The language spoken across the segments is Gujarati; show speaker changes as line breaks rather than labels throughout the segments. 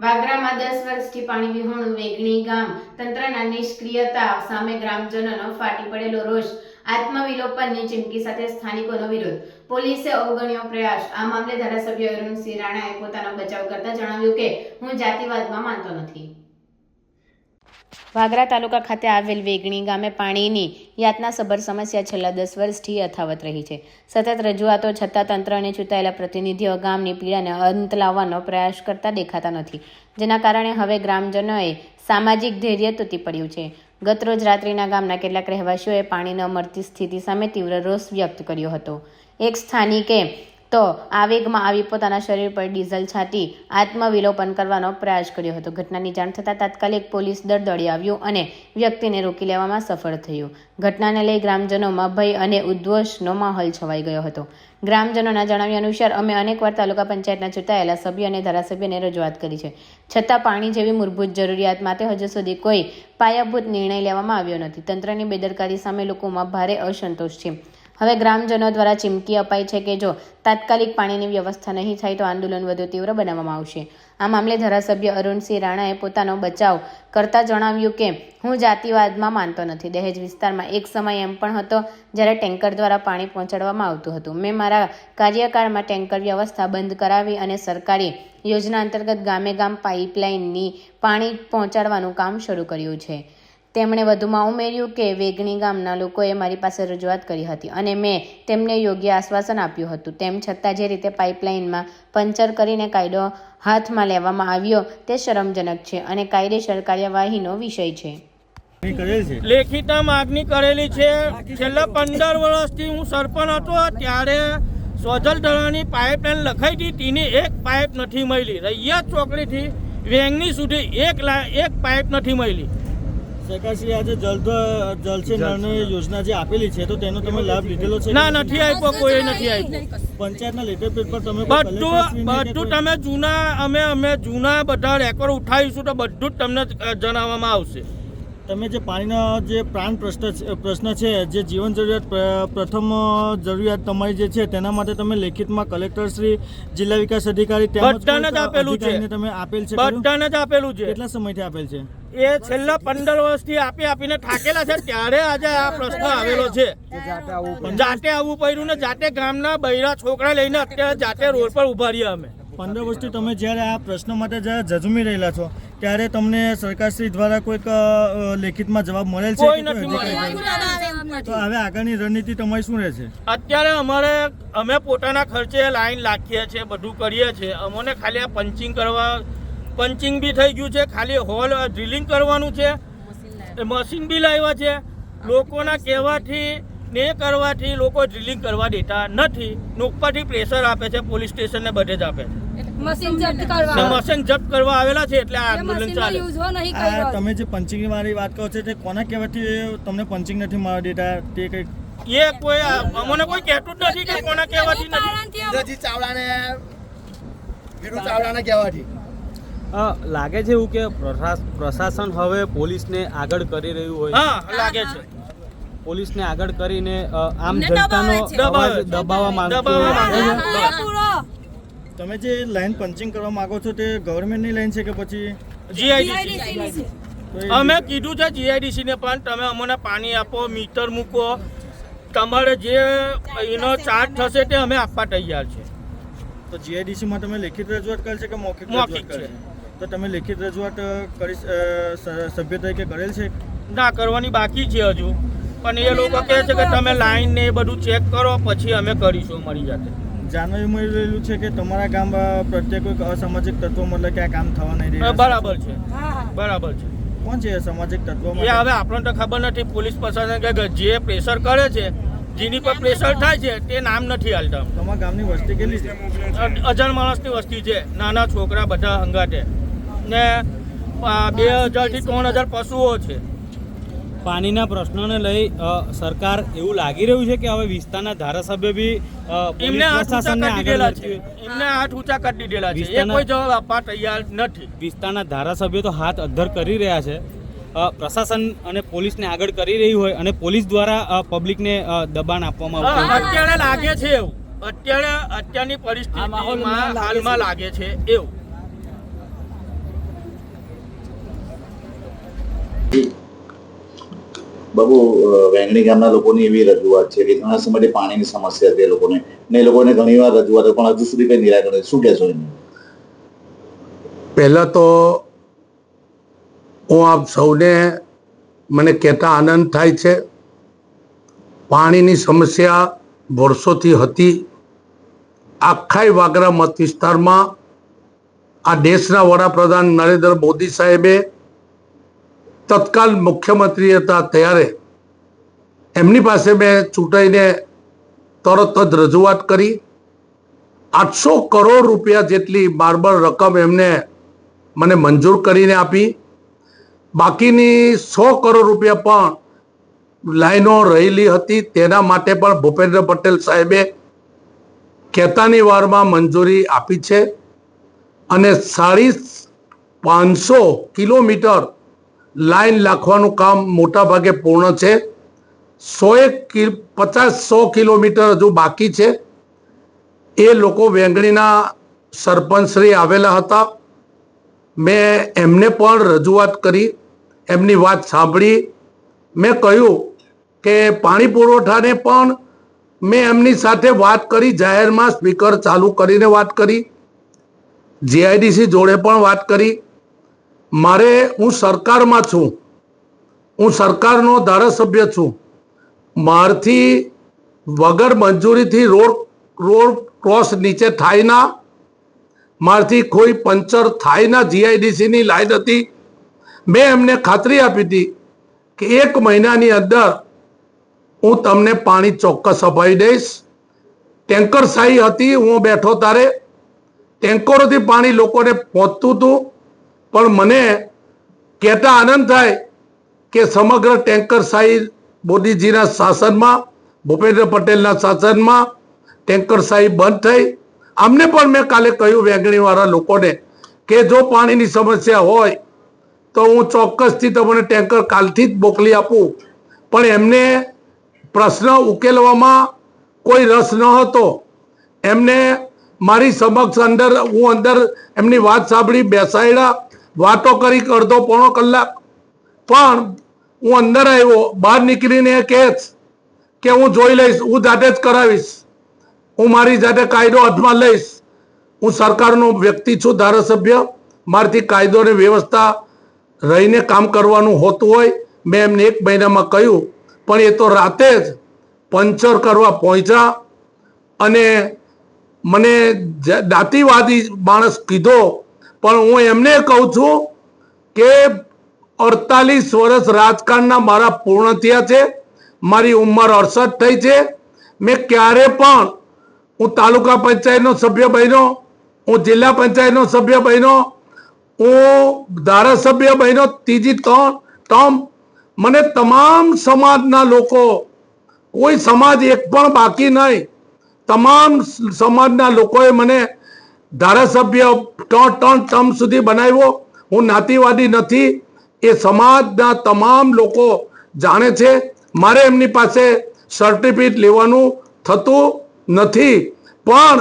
વાગરામાં દસ વર્ષથી પાણી વિહોણું વેગણી ગામ તંત્રના નિષ્ક્રિયતા સામે ગ્રામજનોનો ફાટી પડેલો રોષ, આત્મવિલોપનની ચીમકી સાથે સ્થાનિકોનો વિરોધ. પોલીસે અવગણ્યો પ્રયાસ. આ મામલે ધારાસભ્ય અરુણસિંહ રાણાએ પોતાનો બચાવ કરતા જણાવ્યું કે, હું જાતિવાદમાં માનતો નથી. વાગરા તાલુકા ખાતે આવેલ વેગણી ગામે પાણીની યાતનાસભર સમસ્યા છેલ્લા દસ વર્ષથી યથાવત રહી છે. સતત રજૂઆતો છતાં તંત્ર અને ચૂંટાયેલા પ્રતિનિધિઓ ગામની પીડાને અંત લાવવાનો પ્રયાસ કરતા દેખાતા નથી. જેના કારણે હવે ગ્રામજનોએ સામાજિક ધૈર્ય તૂટી પડ્યું છે. ગતરોજ રાત્રિના ગામના કેટલાક રહેવાસીઓએ પાણી ન મળતી સ્થિતિ સામે તીવ્ર રોષ વ્યક્ત કર્યો હતો. એક સ્થાનિકે તો આવેગમાં આવી પોતાના શરીર પર ડીઝલ છાંટી આત્મવિલોપન કરવાનો પ્રયાસ કર્યો હતો. ઘટનાની જાણ થતાં તાત્કાલિક પોલીસ દળ દોડી આવ્યું અને વ્યક્તિને રોકી લેવામાં સફળ થયું. ઘટનાને લઈ ગ્રામજનોમાં ભય અને ઉદ્વેષનો માહોલ છવાઈ ગયો હતો. ગ્રામજનોના જણાવ્યા અનુસાર, અમે અનેકવાર તાલુકા પંચાયતના ચૂંટાયેલા સભ્ય અને ધારાસભ્યને રજૂઆત કરી છે. છતાં પાણી જેવી મૂળભૂત જરૂરિયાત માટે હજુ સુધી કોઈ પાયાભૂત નિર્ણય લેવામાં આવ્યો નથી. તંત્રની બેદરકારી સામે લોકોમાં ભારે અસંતોષ છે. હવે ગ્રામજનો દ્વારા ચીમકી અપાઈ છે કે જો તાત્કાલિક પાણીની વ્યવસ્થા નહીં થાય તો આંદોલન વધુ તીવ્ર બનાવવામાં આવશે. આ મામલે ધારાસભ્ય અરુણસિંહ રાણાએ પોતાનો બચાવ કરતા જણાવ્યું કે, હું જાતિવાદમાં માનતો નથી. દહેજ વિસ્તારમાં એક સમય એમ પણ હતો જ્યારે ટેન્કર દ્વારા પાણી પહોંચાડવામાં આવતું હતું. મેં મારા કાર્યકાળમાં ટેન્કર વ્યવસ્થા બંધ કરાવી અને સરકારી યોજના અંતર્ગત ગામે ગામ પાઇપલાઇનની પાણી પહોંચાડવાનું કામ શરૂ કર્યું છે. તેમણે વધુમાં ઉમેર્યું કે વેગણી ગામના લોકોએ મારી પાસે રજૂઆત કરી હતી અને મેં તેમને યોગ્ય આશ્વાસન આપ્યું હતું. તેમ છતાં જે રીતે પાઇપલાઇનમાં પંચર કરીને કાયદો હાથમાં લેવામાં આવ્યો તે શરમજનક છે અને કાયદેસર કાર્યવાહીનો વિષય છે.
લેખિતા માગણી કરેલી છે. છેલ્લા પંદર વર્ષથી હું સરપંચ હતો. ત્યારે સોજલ તળાવની પાઇપલાઇન લખાઈ હતી તેની એક પાઇપ નથી મળી. રૈયા ચોકડીથી વેંગની સુધી એક લા- એક પાઇપ નથી મળી.
સરકારશ્રી આજે જલ જલ છે નળની યોજના જે આપેલી છે તો તેનો તમે લાભ લીધેલો છે
ના નથી આપ્યો કોઈ નથી આપ્યો.
પંચાયતના લેટર પેડ પર તમે
બધું બધું તમે જૂના અમે અમે જૂના બધા રેકોર્ડ ઉઠાવીશું તો બધું જ તમને જણાવવામાં આવશે.
તમે જે પાણીનો જે પ્રાણ પ્રશ્ન પ્રશ્ન છે જે જીવન જરૂરિયાત પ્રથમ જરૂરિયાત તમારી જે છે તેના માટે તમે લેખિતમાં કલેક્ટરશ્રી જિલ્લા વિકાસ અધિકારી
બધાને જ આપેલું છે.
તમે આપેલ છે?
બધાને જ આપેલું છે
કેટલા સમયથી આપેલ છે
એ છેલ્લા પંદર વર્ષથી આપી આપીને થાકેલા છે ત્યારે આજે આ પ્રશ્ન આવેલો છે જાતે આવવું પડ્યું ને જાતે ગામના બૈરા છોકરા લઈને અત્યારે જાતે રોડ પર ઊભા રહ્યા અમે
પંદર વર્ષથી તમે જ્યારે આ પ્રશ્ન માટે જ્યારે જજમી રહેલા છો ત્યારે તમને સરકારશ્રી દ્વારા કોઈક લેખિતમાં જવાબ મળેલ છે? તો હવે આગળની રણનીતિ તમારી શું રહેશે?
અત્યારે અમારે અમે પોતાના ખર્ચે લાઈન લાખીએ છીએ બધું કરીએ છીએ. અમને ખાલી આ પંચિંગ કરવા પંચિંગ બી થઈ ગયું છે ખાલી હોલ ડ્રિલિંગ કરવાનું છે. એ મશીન બી લાવ્યા છે. લોકોના કહેવાથી ને કરવાથી લોકો ડ્રિલિંગ કરવા દેતા નથી. ઉપરથી પ્રેશર આપે છે પોલીસ સ્ટેશનને બધે જ આપે છે.
મશીન જપ્ત કરવા
મશીન જપ્ત કરવા આવેલા છે એટલે આ આંદોલન ચાલે
આ તમે જે પંચિંગ વાળી વાત કરો છો તે કોના કહેવાથી તમને પંચિંગ નથી મળવા દેતા તે કંઈક
એ કોઈ અમને કોઈ કહેતું જ નથી કે કોના કહેવાથી નથી
ચાવડાને વિરુ ચાવડાને કહેવાથી
લાગે છે એવું કે પ્રશા- પ્રશાસન હવે પોલીસને આગળ કરી રહ્યું હોય
હા લાગે છે
પોલીસને આગળ કરીને આમ જનતાનો. દબાવવા.
માંગે છે.
તમે જે લાઈન પંચિંગ કરવા માંગો છો તે ગવર્મેન્ટની લાઈન છે કે પછી
જીઆઈડીસી? અમે કીધું છે જીઆઈડીસીને પણ તમે અમને પાણી આપો મીટર મૂકો. તમારે જે એનો ચાર્જ થશે તે અમે આપવા તૈયાર છે.
તો જીઆઈડીસી માં તમે લેખિત રજૂઆત કરેલ છે કે મૌખિક રજૂઆત.
છે.
તો તમે લેખિત રજૂઆત કરી સભ્ય તરીકે કરેલ છે?
ના કરવાની બાકી છે હજુ. પણ એ લોકો કહે છે કે તમે લાઈન ને એ બધું ચેક કરો પછી અમે કરીશું મળી જાતે.
જાણવા મળી રહેલું છે કે તમારા ગામ પ્રત્યે કોઈક અસામાજિક તત્વો મતલબ કે આ કામ થવા નહીં દે
બરાબર છે. બરાબર છે.
કોણ છે એ સામાજિક તત્વો
એ હવે આપણને તો ખબર નથી. પોલીસ પ્રશાસન કે જે પ્રેશર કરે છે જેની પર પ્રેશર થાય છે તે નામ નથી હાલતા.
તમારા ગામની વસ્તી કેટલી છે?
હજાર માણસની વસ્તી છે. નાના છોકરા બધા હંગાટે ને બે હજારથી ત્રણ હજાર પશુઓ છે.
પાણીના પ્રશ્નોને લઈ સરકાર એવું લાગી રહ્યું છે કે હવે વિસ્તારના ધારાસભ્ય બી
એમને હાથ ઊંચા
પ્રશાસનને
કરી દીધેલા છે. એમને હાથ ઊંચા કરી દીધેલા છે. એ કોઈ જવાબ આપવા તૈયાર નથી.
વિસ્તારના ધારાસભ્યો તો હાથ અધ્ધર કરી રહ્યા છે. પ્રશાસન અને પોલીસને આગળ કરી રહી હોય અને પોલીસ દ્વારા પબ્લિકને દબાણ આપવામાં આવે
અત્યારે લાગે છે એવું. અત્યારે અત્યારની પરિસ્થિતિમાં હાલમાં લાગે છે એવું.
બાબુ વેંગણી ગામના લોકોની એવી રજૂઆત છે કે ઘણા સમયથી પાણીની સમસ્યા છે લોકોને. ને એ લોકોને ઘણીવાર રજૂઆતો પણ હજુ સુધી કઈ નિરાકરણ શું કહેશો એનું
પહેલાં તો હું આપ સૌને મને કહેતા આનંદ થાય છે. પાણીની સમસ્યા વર્ષોથી હતી. આખાય વાગરા મત વિસ્તારમાં આ દેશના વડાપ્રધાન નરેન્દ્ર મોદી સાહેબે તત્કાલ મુખ્યમંત્રી હતા ત્યારે એમની પાસે મેં ચૂંટાઈને તરત જ રજૂઆત કરી. આઠસો કરોડ રૂપિયા જેટલી બારબર રકમ એમને મને મંજૂર કરીને આપી. બાકીની સો કરોડ રૂપિયા પણ લાઈનો રહેલી હતી. તેના માટે પણ ભૂપેન્દ્ર પટેલ સાહેબે કહેતાની વારમાં મંજૂરી આપી છે. અને સાડી પાંચસો કિલોમીટર લાઈન લાખવાનું કામ મોટા ભાગે પૂર્ણ છે. સો એક પચાસ સો કિલોમીટર હજુ બાકી છે. એ લોકો વેંગણીના સરપંચશ્રી આવેલા હતા. મેં એમને પણ રજૂઆત કરી, એમની વાત સાંભળી. મેં કહ્યું કે પાણી પુરવઠાને પણ મેં એમની સાથે વાત કરી, જાહેરમાં સ્પીકર ચાલુ કરીને વાત કરી. જીઆઈડીસી જોડે પણ વાત કરી. મારે હું સરકારમાં છું. હું સરકારનો ધારાસભ્ય છું. મારથી વગર મંજૂરીથી રોડ રોડ ક્રોસ નીચે થાય ના. મારથી કોઈ પંચર થાય ના જીઆઈડીસીની લાઈન હતી. મેં એમને ખાતરી આપી હતી કે એક મહિનાની અંદર હું તમને પાણી ચોક્કસ અપાવી દઈશ. ટેન્કર શાહી હતી, હું બેઠો તારે. ટેન્કરોથી પાણી લોકોને પહોંચતું હતું. પણ મને કહેતા આનંદ થાય કે સમગ્ર ટેન્કર શાહી મોદીજીના શાસનમાં, ભૂપેન્દ્ર પટેલના શાસનમાં ટેન્કર શાહી બંધ થઈ. આમને પણ મેં કાલે કહ્યું વેંગણીવાળા લોકોને કે જો પાણીની સમસ્યા હોય તો હું ચોક્કસથી તમને ટેન્કર કાલથી જ મોકલી આપું. પણ એમને પ્રશ્ન ઉકેલવામાં કોઈ રસ ન હતો. એમને મારી સમક્ષ અંદર, હું અંદર એમની વાત સાંભળી બેસાડ્યા. વાતો કરી અડધો પોણો કલાક. પણ હું અંદર આવ્યો, બહાર નીકળીને એ કહે કે હું જોઈ લઈશ, હું જાતે જ કરાવીશ. હું મારી જાતે કાયદો હાથમાં લઈશ. હું સરકારનો વ્યક્તિ છું, ધારાસભ્ય. મારાથી કાયદો અને વ્યવસ્થા રહીને કામ કરવાનું હોતું હોય, મેં એમને એક મહિનામાં કહ્યું. પણ એ તો રાતે જ પંચર કરવા પહોંચ્યા અને મને દાંતીવાદી માણસ કીધો પણ હું એમને કહું છું કે અડતાલીસ વર્ષ રાજકારણના મારા પૂર્ણ થયા છે, મારી ઉંમર અડસઠ થઈ છે. મેં ક્યારે પણ હું તાલુકા પંચાયતનો સભ્ય બન્યો, હું જિલ્લા પંચાયતનો સભ્ય બન્યો, હું ધારાસભ્ય બન્યો, ત્રીજી ત્રણ ટર્મ મને તમામ સમાજના લોકો, કોઈ સમાજ એક પણ બાકી નહીં, તમામ સમાજના લોકોએ મને ધારાસભ્ય ત્રણ ત્રણ ટર્મ સુધી બનાવ્યો. હું નાતીવાદી નથી. એ સમાજના તમામ લોકો જાણે છે, મારે એમની પાસે સર્ટિફિકેટ લેવાનું થતું નથી. પણ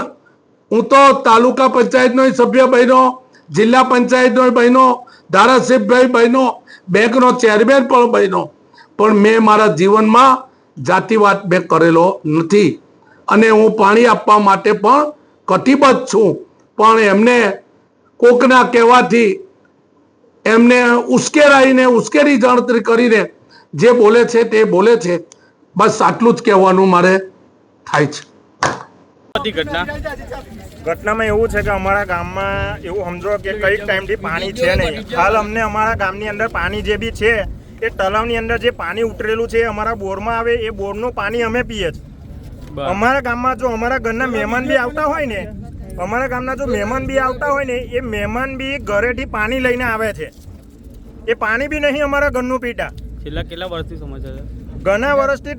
હું તો તાલુકા પંચાયતનો સભ્ય બન્યો, જિલ્લા પંચાયતનો બન્યો, ધારાસભ્ય બન્યો, બેંકનો ચેરમેન પણ બન્યો. પણ મેં મારા જીવનમાં જાતિવાદ મેં કરેલો નથી. અને હું પાણી આપવા માટે પણ કટિબદ્ધ છું. પણ એમને કોકના કહેવાથી એમને ઉશ્કેરાઈને ઉશ્કેરી ગણતરી કરીને જે બોલે છે તે બોલે છે. બસ આટલું જ કહેવાનું મારે થાય છે.
ઘટના?
ઘટનામાં એવું છે કે અમારા ગામમાં એવું સમજો કે કંઈક ટાઈમથી પાણી છે નહીં. હાલ અમને અમારા ગામની અંદર પાણી જે બી છે એ તલાવની અંદર જે પાણી ઉતરેલું છે અમારા બોરમાં આવે એ બોરનું પાણી અમે પીએ છીએ. અમારા ગામમાં જો અમારા ઘરના મહેમાન બી આવતા હોય ને અમારા ગામના જો મહેમાન બી આવતા હોય ને એ મહેમાન બી ઘરેથી પાણી લઈને આવે છે. એ પાણી બી નહીં અમારા ઘરનું પીતા.
છેલ્લા કેટલા વર્ષથી સમસ્યા છે?
ઘણા વર્ષથી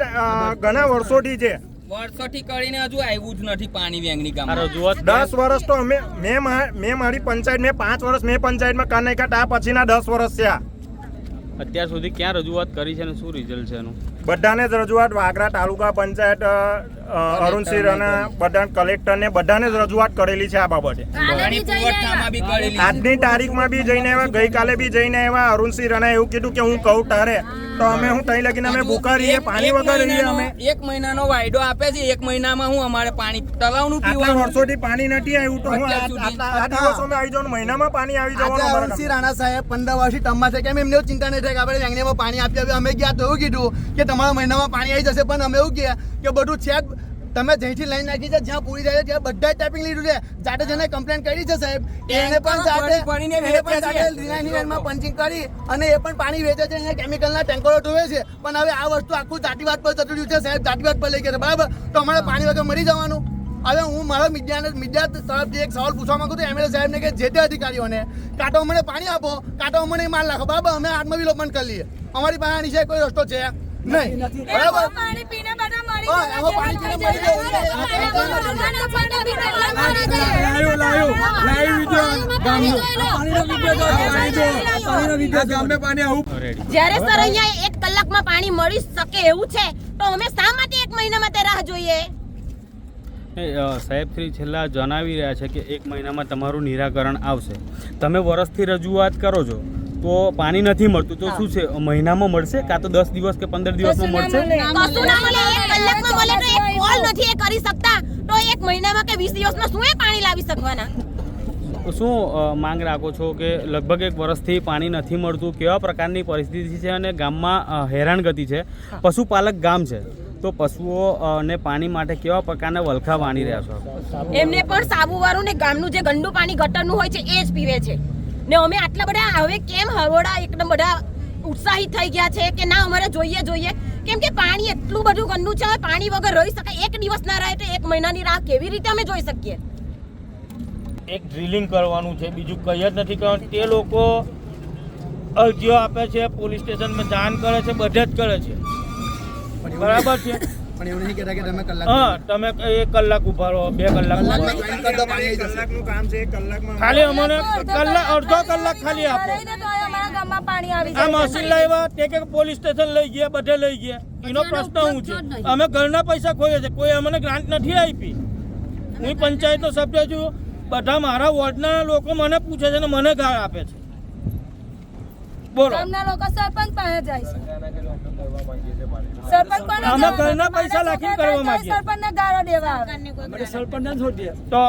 ઘણા વર્ષોથી છે.
વર્ષોથી કરીને હજુ આવ્યું જ નથી પાણી વેંગણી
આ રજૂઆત
દસ વર્ષ તો અમે મેં મેં મારી પંચાયત મેં પાંચ વર્ષ મેં પંચાયતમાં કાન નાખ્યા તા પછીના દસ વર્ષ થયા.
અત્યાર સુધી ક્યાં રજૂઆત કરી છે અને શું રિઝલ્ટ છે એનું?
બધાને જ રજૂઆત વાગરા તાલુકા પંચાયત અ, અ, અરુણસિંહ રાણા બધા કલેક્ટરને બધાને જ રજૂઆત કરેલી છે આ બાબતે. આજની તારીખમાં બી જઈને આવ્યા ગઈકાલે બી જઈને આવ્યા અરુણસિંહ રાણા એવું કીધું કે હું કહું તારે. તો અમે હું તઈ લગીને અમે ભૂખા રહીએ પાણી વગર રહીએ અમે.
એક મહિનાનો વાયદો આપે છે એક મહિનામાં હું અમારે પાણી તલાવનું
આટલા
પીવાનું?
વર્ષોથી પાણી નથી આવ્યું તો હું આ- દિવસોમાં આવી જવાનું મહિનામાં પાણી આવી જવાનું અમારા
અરુણસિંહ રાણા સાહેબ પંદર વર્ષથી ટર્મમાં છે કેમ એમને ચિંતા નહીં થાય કે આપણે વેંગણીમાં પાણી આપી આપ્યું અમે ગયા તો એવું કીધું કે તમારા મહિનામાં પાણી આવી જશે પણ અમે એવું કહે કે બધું છે જ. તમે જઈથી લઈ નાખી છે જ્યાં પૂરી જાય છે ત્યાં બધા ટાઈપિંગ લીધું છે. જાતે જેને કમ્પ્લેન કરી છે સાહેબ. એને પણ
સાથે
એને પણ
સાથે.
જાતે પંચિંગ કરી અને એ પણ પાણી વેચે છે. અહીંયા કેમિકલના ટેન્કરો ઢોવે છે. પણ હવે આ વસ્તુ આખું જાતિવાદ પર જતું રહ્યું છે સાહેબ. જાતિવાદ પર લઈ ગયા બરાબર? તો અમારે પાણી વગર મરી જવાનું. હવે હું મારા મીડિયાને મીડિયા તરફથી એક સવાલ પૂછવા માંગુ છું. એમએલએ સાહેબને કે જે તે અધિકારીઓને કાં તો અમને પાણી આપો. કાં તો અમને માલ નાખો. બરાબર? અમે આત્મવિલોપન કરી લઈએ. અમારી પાસે આની સિવાય કોઈ રસ્તો છે નહીં. બરાબર?
જ્યારે સર અહીંયા એક કલાકમાં પાણી મળી શકે એવું છે તો અમે શા માટે એક મહિનામાં માટે રાહ જોઈએ
સાહેબ શ્રી છેલ્લા જણાવી રહ્યા છે કે એક મહિનામાં તમારું નિરાકરણ આવશે તમે વરસથી રજૂઆત કરો છો તો પાણી નથી મળતું તો શું છે મહિનામાં મળશે કાં તો દસ દિવસ કે પંદર દિવસમાં મળશે
કશું ના મળે એક કલાકમાં મળે તો એક કોલ નથી એ કરી શકતા. તો એક મહિનામાં કે વીસ દિવસમાં શું એ પાણી લાવી શકવાના?
તો શું માંગ રાખો છો કે લગભગ એક વર્ષથી પાણી નથી મળતું? કેવા પ્રકારની પરિસ્થિતિ છે અને ગામમાં હેરાનગતિ છે? પશુપાલક ગામ છે. તો પશુઓ ને પાણી માટે કેવા પ્રકારના વલખા વાણી રહ્યા છો?
એમને પણ સાબુવાળું ને ગામનું જે ગંદુ પાણી ગટરનું હોય છે એ જ પીવે છે. ને અમે આટલા બધા હવે કેમ હરોડા એકદમ બધા ઉત્સાહિત થઈ ગયા છે કે ના અમારે જોઈએ જોઈએ. કેમ કે પાણી એટલું બધું ગંદુ છે હવે પાણી વગર રહી શકાય. એક દિવસ ના રહે તો એક મહિનાની રાહ કેવી રીતે અમે જોઈ શકીએ?
એક ડ્રિલિંગ કરવાનું છે બીજું કંઈ જ નથી કરવાનું. તે લોકો અરજીઓ આપે છે પોલીસ સ્ટેશનમાં જાણ કરે છે બધે જ કરે છે. બરાબર છે?
પણ એવું નહીં કહેતા કે તમે કલાક
હા તમે એક કલાક ઊભા રહો બે કલાક
કલાકનું કામ છે કલાકમાં
ખાલી અમને કલાક અડધો કલાક ખાલી આપો. આ મશીન લાવ્યા તે કે પોલીસ સ્ટેશન લઈ ગયા બધે લઈ ગયા. એનો પ્રશ્ન શું છે? અમે ઘરના પૈસા ખોઈએ છે કોઈ અમને ગ્રાન્ટ નથી આપી. હું પંચાયતનો સભ્ય છું. બધા મારા વોર્ડના લોકો મને પૂછે છે ને મને ગાળ આપે છે. બોલો.
લોકો સરપંચ પાસે જાય છે. સરપંચ પાસે
અમે ઘરના પૈસા લાખી કરવા માંગીએ.
સરપંચને ગાળો દેવા આવે.
તો